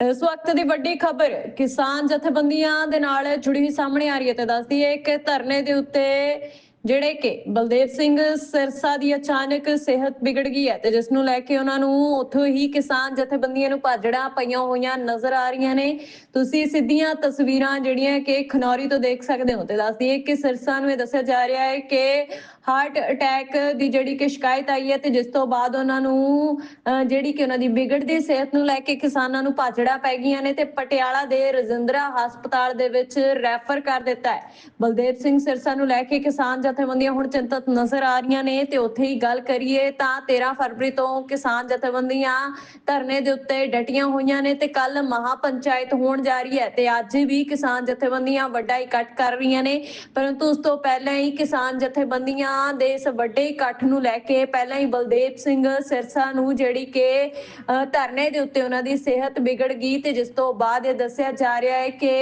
ਇਸ ਵਕਤ ਦੀ ਵੱਡੀ ਖਬਰ, ਕਿਸਾਨ ਜਥੇਬੰਦੀਆਂ ਦੇ ਨਾਲ ਜੁੜੀ ਹੋਈ ਸਾਹਮਣੇ ਆ ਰਹੀ ਹੈ ਤੇ ਦੱਸਦੀ ਹੈ ਕਿ ਧਰਨੇ ਦੇ ਉੱਤੇ ਜਿਹੜੇ ਕਿ ਬਲਦੇਵ ਸਿੰਘ ਸਿਰਸਾ ਦੀ ਅਚਾਨਕ ਸਿਹਤ ਵਿਗੜ ਗਈ ਹੈ ਤੇ ਜਿਸ ਨੂੰ ਲੈ ਕੇ ਉਹਨਾਂ ਨੂੰ ਉੱਥੋਂ ਹੀ ਕਿਸਾਨ ਜਥੇਬੰਦੀਆਂ ਨੂੰ ਭਾਜੜਾਂ ਪਈਆਂ ਹੋਈਆਂ ਨਜ਼ਰ ਆ ਰਹੀਆਂ ਨੇ। ਤੁਸੀਂ ਸਿੱਧੀਆਂ ਤਸਵੀਰਾਂ ਜਿਹੜੀਆਂ ਕਿ ਖਨੌਰੀ ਤੋਂ ਦੇਖ ਸਕਦੇ ਹੋ ਤੇ ਦੱਸਦੀ ਹੈ ਕਿ ਸਿਰਸਾ ਨੂੰ ਇਹ ਦੱਸਿਆ ਜਾ ਰਿਹਾ ਹੈ ਕਿ ਹਾਰਟ ਅਟੈਕ ਦੀ ਜਿਹੜੀ ਕਿ ਸ਼ਿਕਾਇਤ ਆਈ ਹੈ ਤੇ ਜਿਸ ਤੋਂ ਬਾਅਦ ਉਹਨਾਂ ਨੂੰ ਅਹ, ਜਿਹੜੀ ਕਿ ਉਹਨਾਂ ਦੀ ਵਿਗੜਦੀ ਸਿਹਤ ਨੂੰ ਲੈ ਕੇ ਕਿਸਾਨਾਂ ਨੂੰ ਭਾਜੜਾਂ ਪੈ ਗਈਆਂ ਨੇ ਤੇ ਪਟਿਆਲਾ ਦੇ ਰਜਿੰਦਰਾ ਹਸਪਤਾਲ ਦੇ ਵਿੱਚ ਰੈਫਰ ਕਰ ਦਿੱਤਾ ਹੈ। ਬਲਦੇਵ ਸਿੰਘ ਸਿਰਸਾ ਨੂੰ ਲੈ ਕੇ ਕਿਸਾਨ ਜਥੇਬੰਦੀਆਂ ਹੁਣ ਚਿੰਤਤ ਨਜ਼ਰ ਆ ਰਹੀਆਂ ਨੇ ਤੇ ਉੱਥੇ ਹੀ ਗੱਲ ਕਰੀਏ ਤਾਂ 13 ਫਰਵਰੀ ਤੋਂ ਕਿਸਾਨ ਜਥੇਬੰਦੀਆਂ ਧਰਨੇ ਦੇ ਉੱਤੇ ਡਟੀਆਂ ਹੋਈਆਂ ਨੇ ਤੇ ਕੱਲ ਮਹਾ ਪੰਚਾਇਤ ਹੋਣ ਜਾ ਰਹੀ ਹੈ ਤੇ ਅੱਜ ਵੀ ਕਿਸਾਨ ਜਥੇਬੰਦੀਆਂ ਵੱਡਾ ਇਕੱਠ ਕਰ ਰਹੀਆਂ ਨੇ। ਪਰੰਤੂ ਉਸ ਤੋਂ ਪਹਿਲਾਂ ਹੀ ਕਿਸਾਨ ਜਥੇਬੰਦੀਆਂ ਦੇ ਇਸ ਵੱਡੇ ਇਕੱਠ ਨੂੰ ਲੈ ਕੇ ਪਹਿਲਾਂ ਹੀ ਬਲਦੇਵ ਸਿੰਘ ਸਿਰਸਾ ਨੂੰ ਜਿਹੜੀ ਕਿ ਧਰਨੇ ਦੇ ਉੱਤੇ ਉਹਨਾਂ ਦੀ ਸਿਹਤ ਵਿਗੜ ਗਈ ਤੇ ਜਿਸ ਤੋਂ ਬਾਅਦ ਇਹ ਦੱਸਿਆ ਜਾ ਰਿਹਾ ਹੈ ਕਿ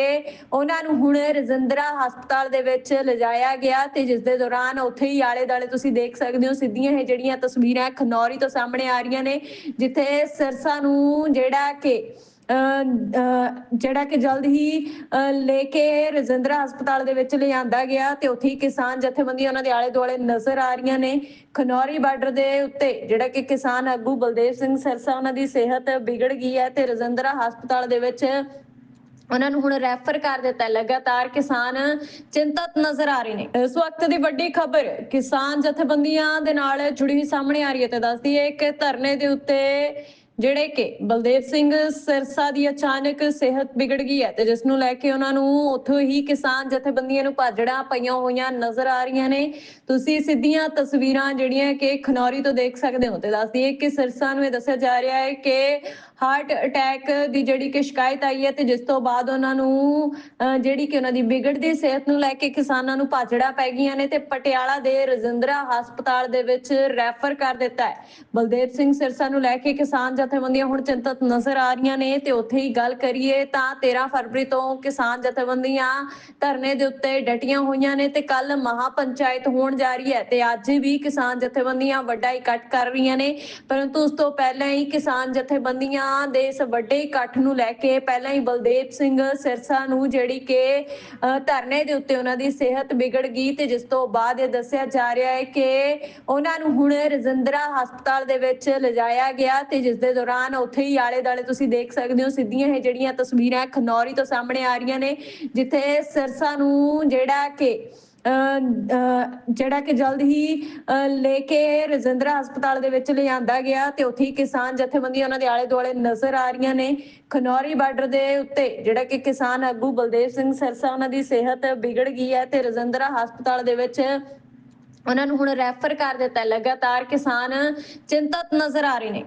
ਉਹਨਾਂ ਨੂੰ ਹੁਣ ਰਜਿੰਦਰਾ ਹਸਪਤਾਲ ਦੇ ਵਿੱਚ ਲਿਜਾਇਆ ਗਿਆ ਤੇ ਜਿਸ ਦੇ ਦੌਰਾਨ ਉੱਥੇ ਹੀ ਆਲੇ ਦਾਲੇ ਤੁਸੀਂ ਦੇਖ ਸਕਦੇ ਹੋ ਸਿੱਧੀਆਂ ਇਹ ਜਿਹੜੀਆਂ ਤਸਵੀਰਾਂ ਖਨੌਰੀ ਤੋਂ ਸਾਹਮਣੇ ਆ ਰਹੀਆਂ ਨੇ, ਜਿੱਥੇ ਸਿਰਸਾ ਨੂੰ ਜਿਹੜਾ ਕਿ ਜਿਹੜਾ ਕਿ ਜਲਦ ਹੀ ਲੈ ਕੇ ਰਜਿੰਦਰਾ ਹਸਪਤਾਲ ਦੇ ਵਿੱਚ ਲਿਆਂਦਾ ਗਿਆ ਤੇ ਉੱਥੇ ਹੀ ਕਿਸਾਨ ਜਥੇਬੰਦੀਆਂ ਉਹਨਾਂ ਦੇ ਆਲੇ ਦੁਆਲੇ ਨਜ਼ਰ ਆ ਰਹੀਆਂ ਨੇ। ਖਨੌਰੀ ਬਾਰਡਰ ਦੇ ਉੱਤੇ ਜਿਹੜਾ ਕਿ ਕਿਸਾਨ ਆਗੂ ਬਲਦੇਵ ਸਿੰਘ ਸਰਸਾ ਉਹਨਾਂ ਦੀ ਸਿਹਤ ਵਿਗੜ ਗਈ ਹੈ ਤੇ ਰਜਿੰਦਰਾ ਹਸਪਤਾਲ ਦੇ ਵਿੱਚ ਉਹਨਾਂ ਨੂੰ ਹੁਣ ਰੈਫਰ ਕਰ ਦਿੱਤਾ ਲਗਾਤਾਰ ਕਿਸਾਨ ਚਿੰਤਤ ਨਜ਼ਰ ਆ ਰਹੇ ਨੇ। ਇਸ ਵਕਤ ਦੀ ਵੱਡੀ ਖਬਰ, ਕਿਸਾਨ ਜਥੇਬੰਦੀਆਂ ਦੇ ਨਾਲ ਜੁੜੀ ਸਾਹਮਣੇ ਆ ਰਹੀ ਹੈ ਤੇ ਦੱਸਦੀ ਹੈ ਕਿ ਧਰਨੇ ਦੇ ਉੱਤੇ ਜਿਹੜੇ ਕਿ ਬਲਦੇਵ ਸਿੰਘ ਸਿਰਸਾ ਦੀ ਅਚਾਨਕ ਸਿਹਤ ਵਿਗੜ ਗਈ ਹੈ ਤੇ ਜਿਸ ਨੂੰ ਲੈ ਕੇ ਉਹਨਾਂ ਨੂੰ ਉੱਥੋਂ ਹੀ ਕਿਸਾਨ ਜਥੇਬੰਦੀਆਂ ਨੂੰ ਭਾਜੜਾਂ ਪਈਆਂ ਹੋਈਆਂ ਨਜ਼ਰ ਆ ਰਹੀਆਂ ਨੇ। ਤੁਸੀਂ ਸਿੱਧੀਆਂ ਤਸਵੀਰਾਂ ਜਿਹੜੀਆਂ ਕਿ ਖਨੌਰੀ ਤੋਂ ਦੇਖ ਸਕਦੇ ਹੋ ਤੇ ਦੱਸਦੀ ਹੈ ਕਿ ਸਿਰਸਾ ਨੂੰ ਇਹ ਦੱਸਿਆ ਜਾ ਰਿਹਾ ਹੈ ਕਿ ਹਾਰਟ ਅਟੈਕ ਦੀ ਜਿਹੜੀ ਕਿ ਸ਼ਿਕਾਇਤ ਆਈ ਹੈ ਤੇ ਜਿਸ ਤੋਂ ਬਾਅਦ ਉਹਨਾਂ ਨੂੰ ਜਿਹੜੀ ਕਿ ਉਹਨਾਂ ਦੀ ਵਿਗੜਦੀ ਸਿਹਤ ਨੂੰ ਲੈ ਕੇ ਕਿਸਾਨਾਂ ਨੂੰ ਭਾਜੜਾ ਪੈ ਗਈਆਂ ਨੇ ਤੇ ਪਟਿਆਲਾ ਦੇ ਰਜਿੰਦਰਾ ਹਸਪਤਾਲ ਦੇ ਵਿੱਚ ਰੈਫਰ ਕਰ ਦਿੱਤਾ ਹੈ। ਬਲਦੇਵ ਸਿੰਘ ਸਿਰਸਾ ਨੂੰ ਲੈ ਕੇ ਕਿਸਾਨ ਜਥੇਬੰਦੀਆਂ ਹੁਣ ਚਿੰਤਤ ਨਜ਼ਰ ਆ ਰਹੀਆਂ ਨੇ ਤੇ ਉੱਥੇ ਹੀ ਗੱਲ ਕਰੀਏ ਤਾਂ 13 ਫਰਵਰੀ ਤੋਂ ਕਿਸਾਨ ਜਥੇਬੰਦੀਆਂ ਧਰਨੇ ਦੇ ਉੱਤੇ ਡਟੀਆਂ ਹੋਈਆਂ ਨੇ ਤੇ ਕੱਲ ਮਹਾ ਪੰਚਾਇਤ ਹੋਣ ਜਾ ਰਹੀ ਹੈ ਤੇ ਅੱਜ ਵੀ ਕਿਸਾਨ ਜਥੇਬੰਦੀਆਂ ਵੱਡਾ ਇਕੱਠ ਕਰ ਰਹੀਆਂ ਨੇ, ਪਰੰਤੂ ਉਸ ਤੋਂ ਪਹਿਲਾਂ ਹੀ ਕਿਸਾਨ ਜਥੇਬੰਦੀਆਂ ਦੇ ਇਸ ਵੱਡੇ ਇਕੱਠ ਨੂੰ ਲੈ ਕੇ ਪਹਿਲਾਂ ਹੀ ਬਲਦੇਵ ਸਿੰਘ ਸਿਰਸਾ ਨੂੰ ਜਿਹੜੀ ਕਿ ਧਰਨੇ ਦੇ ਉੱਤੇ ਉਹਨਾਂ ਦੀ ਸਿਹਤ ਵਿਗੜ ਗਈ ਤੇ ਜਿਸ ਤੋਂ ਬਾਅਦ ਇਹ ਦੱਸਿਆ ਜਾ ਰਿਹਾ ਹੈ ਕਿ ਉਹਨਾਂ ਨੂੰ ਹੁਣ ਰਜਿੰਦਰਾ ਹਸਪਤਾਲ ਦੇ ਵਿੱਚ ਲਿਜਾਇਆ ਗਿਆ ਤੇ ਜਿਸ ਦੇ ਦੌਰਾਨ ਉੱਥੇ ਹੀ ਆਲੇ ਦਾਲੇ ਤੁਸੀਂ ਦੇਖ ਸਕਦੇ ਹੋ ਸਿੱਧੀਆਂ ਇਹ ਜਿਹੜੀਆਂ ਤਸਵੀਰਾਂ ਖਨੌਰੀ ਤੋਂ ਸਾਹਮਣੇ ਆ ਰਹੀਆਂ ਨੇ, ਜਿੱਥੇ ਸਿਰਸਾ ਨੂੰ ਜਿਹੜਾ ਕਿ ਜਿਹੜਾ ਕਿ ਜਲਦ ਹੀ ਲੈ ਕੇ ਰਜਿੰਦਰਾ ਹਸਪਤਾਲ ਦੇ ਵਿੱਚ ਲਿਆਂਦਾ ਗਿਆ ਤੇ ਉੱਥੇ ਕਿਸਾਨ ਜਥੇਬੰਦੀਆਂ ਉਹਨਾਂ ਦੇ ਆਲੇ ਦੁਆਲੇ ਨਜ਼ਰ ਆ ਰਹੀਆਂ ਨੇ। ਖਨੌਰੀ ਬਾਰਡਰ ਦੇ ਉੱਤੇ, ਜਿਹੜਾ ਕਿ ਕਿਸਾਨ ਆਗੂ ਬਲਦੇਵ ਸਿੰਘ ਸਰਸਾ, ਉਹਨਾਂ ਦੀ ਸਿਹਤ ਵਿਗੜ ਗਈ ਹੈ ਤੇ ਰਜਿੰਦਰਾ ਹਸਪਤਾਲ ਦੇ ਵਿੱਚ ਉਹਨਾਂ ਨੂੰ ਹੁਣ ਰੈਫਰ ਕਰ ਦਿੱਤਾ ਲਗਾਤਾਰ ਕਿਸਾਨ ਚਿੰਤਤ ਨਜ਼ਰ ਆ ਰਹੇ ਨੇ।